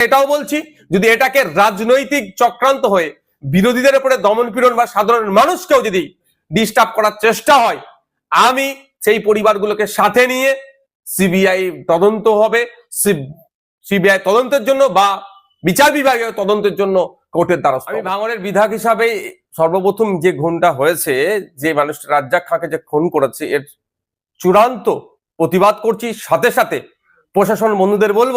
এটাও বলছি যদি এটাকে রাজনৈতিক চক্রান্ত হয়ে বিরোধীদের উপরে দমন পীড়ন বা সাধারণ মানুষকেও যদি ডিস্টার্ব করার চেষ্টা হয় আমি সেই পরিবারগুলোকে সাথে নিয়ে সিবিআই তদন্ত হবে সিবিআই তদন্তের জন্য বা বিচার বিভাগীয় তদন্তের জন্য কোর্টের দ্বারস্থ আমি ভাঙনের বিধায়ক হিসাবে সর্বপ্রথম যে খুনটা হয়েছে যে মানুষটা রাজ্জাক খাঁকে যে খুন করেছে এর চূড়ান্ত প্রতিবাদ করছি। সাথে সাথে প্রশাসন বন্ধুদের বলব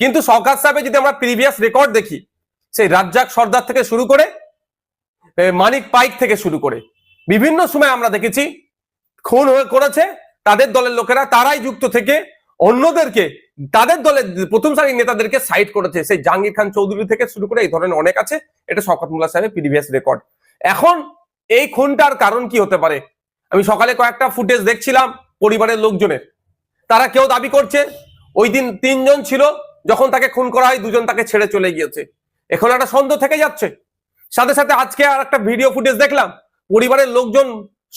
কিন্তু শওকাত সাহেবের যদি আমরা প্রিভিয়াস রেকর্ড দেখি, সেই রাজ্জাক সর্দার থেকে শুরু করে মানিক পাইক থেকে শুরু করে, বিভিন্ন সময় আমরা দেখেছি, খুন হয়ে করেছে তাদের দলের লোকেরা, তারাই যুক্ত থেকে অন্যদেরকে, তাদের দলের প্রথম সারির নেতাদেরকে সাইড করেছে। সেই জাহাঙ্গীর খান চৌধুরী থেকে শুরু করে এই ধরনের অনেক আছে, এটা শওকত মোল্লা সাহেবের প্রিভিয়াস রেকর্ড এখন এই খুনটার কারণ কি হতে পারে? আমি সকালে কয়েকটা ফুটেজ দেখছিলাম পরিবারের লোকজনের। তারা কেউ দাবি করছে, ওই দিন তিনজন ছিল যখন তাকে খুন করা হয়, দুজন তাকে ছেড়ে চলে গিয়েছে। এখন একটা সন্দেহ থেকে যাচ্ছে। সাথে সাথে আজকে আর একটা ভিডিও ফুটেজ দেখলাম, পরিবারের লোকজন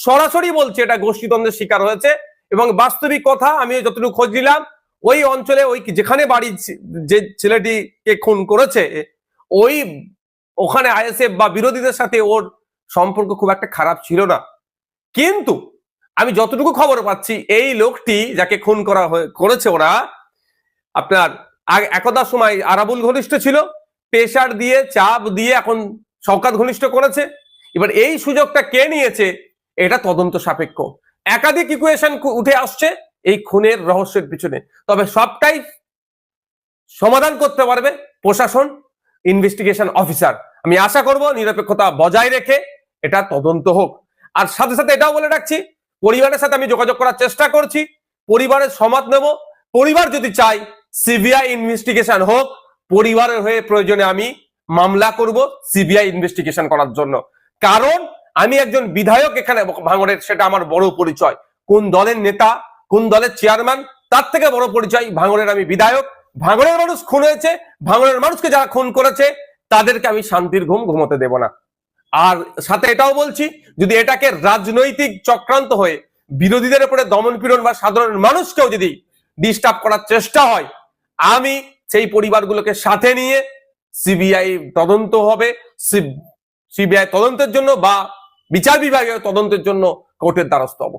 সরাসরি বলছে এটা গোষ্ঠীদ্বন্দ্বের শিকার হয়েছে এবং বাস্তবিক কথা আমি যতটুকু খোঁজ নিলাম, ওই অঞ্চলে ওই যেখানে বাড়ি যে ছেলেটিকে খুন করেছে, ওই ওখানে আইএসএফ বা বিরোধীদের সাথে ওর সম্পর্ক খুব একটা খারাপ ছিল না। কিন্তু আমি যতটুকু খবর পাচ্ছি, এই লোকটি যাকে খুন করা করেছে ওরা, আপনার একদা সময় আরাবুল ঘনিষ্ঠ ছিল প্রেশার দিয়ে, চাপ দিয়ে এখন শওকাত ঘনিষ্ঠ করেছে। এবার এই সুযোগটা কে নিয়েছে, এটা তদন্ত সাপেক্ষ। একাধিক ইকুয়েশন উঠে আসছে এই খুনের রহস্যের পিছনে। তবে সবটাই সমাধান করতে পারবে প্রশাসন ইনভেস্টিগেশন অফিসার আমি আশা করব নিরপেক্ষতা বজায় রেখে এটা তদন্ত হোক। আর সাথে সাথে এটাও বলে রাখছি, পরিবারের সাথে আমি যোগাযোগ করার চেষ্টা করছি, পরিবারের সমাদ নেব, পরিবার যদি চাই সিবিআই ইনভেস্টিগেশন হোক, পরিবারের হয়ে প্রয়োজনে আমি মামলা করব সিবিআই ইনভেস্টিগেশন করার জন্য। কারণ আমি একজন বিধায়ক এখানে ভাঙড়ের, সেটা আমার বড় পরিচয়। কোন দলের নেতা, কোন দলের চেয়ারম্যান তার থেকে বড় পরিচয় ভাঙড়ের আমি বিধায়ক। ভাঙড়ের মানুষ খুন হয়েছে, ভাঙড়ের মানুষকে যারা খুন করেছে, তাদেরকে আমি শান্তির ঘুম ঘুমোতে দেব না। আর সাথে এটাও বলছি, যদি এটাকে রাজনৈতিক চক্রান্ত হয়ে বিরোধীদের উপরে দমন পীড়ন বা সাধারণ মানুষকেও যদি ডিস্টার্ব করার চেষ্টা হয় আমি সেই পরিবারগুলোকে সাথে নিয়ে সিবিআই তদন্ত হবে সিবিআই তদন্তের জন্য বা বিচার বিভাগের তদন্তের জন্য কোর্টের দ্বারস্থ হব।